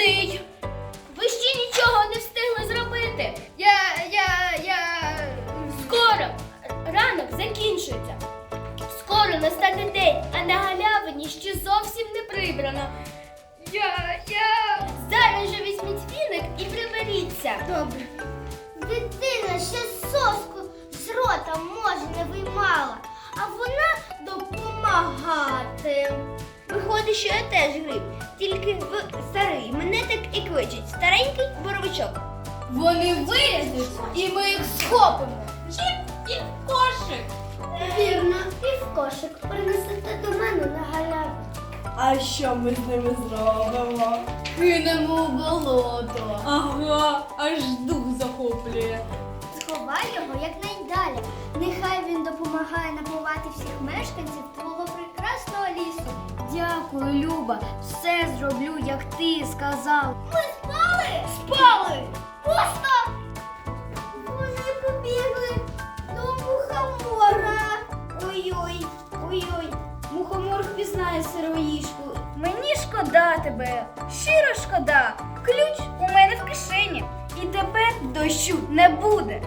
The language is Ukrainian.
рудий. Ви ще нічого не встигли зробити. Я, я, я. Скоро ранок закінчується. Скоро настане день, а на галявині ще зовсім не прибрано. Я, я. Зараз же візьміть віник і приберіться. Добре. Дитина ще соску з рота може не виймала, а вона допомагати. Виходить, що я теж гриб, тільки в старий. Боровичок. Вони вилізуть, і ми їх схопимо. Чіп і в кошик. Вірно, і в кошик принесете до мене на галяву. А що ми з ними зробимо? Кинемо у болото. Ага, аж дух захоплює. Сховай його якнайдалі. Нехай він допомагає напувати всіх мешканців твого прекрасного лісу. Дякую, Люба. Все зроблю, як ти сказав. Ми Ой-ой, мухомор впізнає сироїшку. Мені шкода тебе, щиро шкода. Ключ у мене в кишені. І тебе дощу не буде.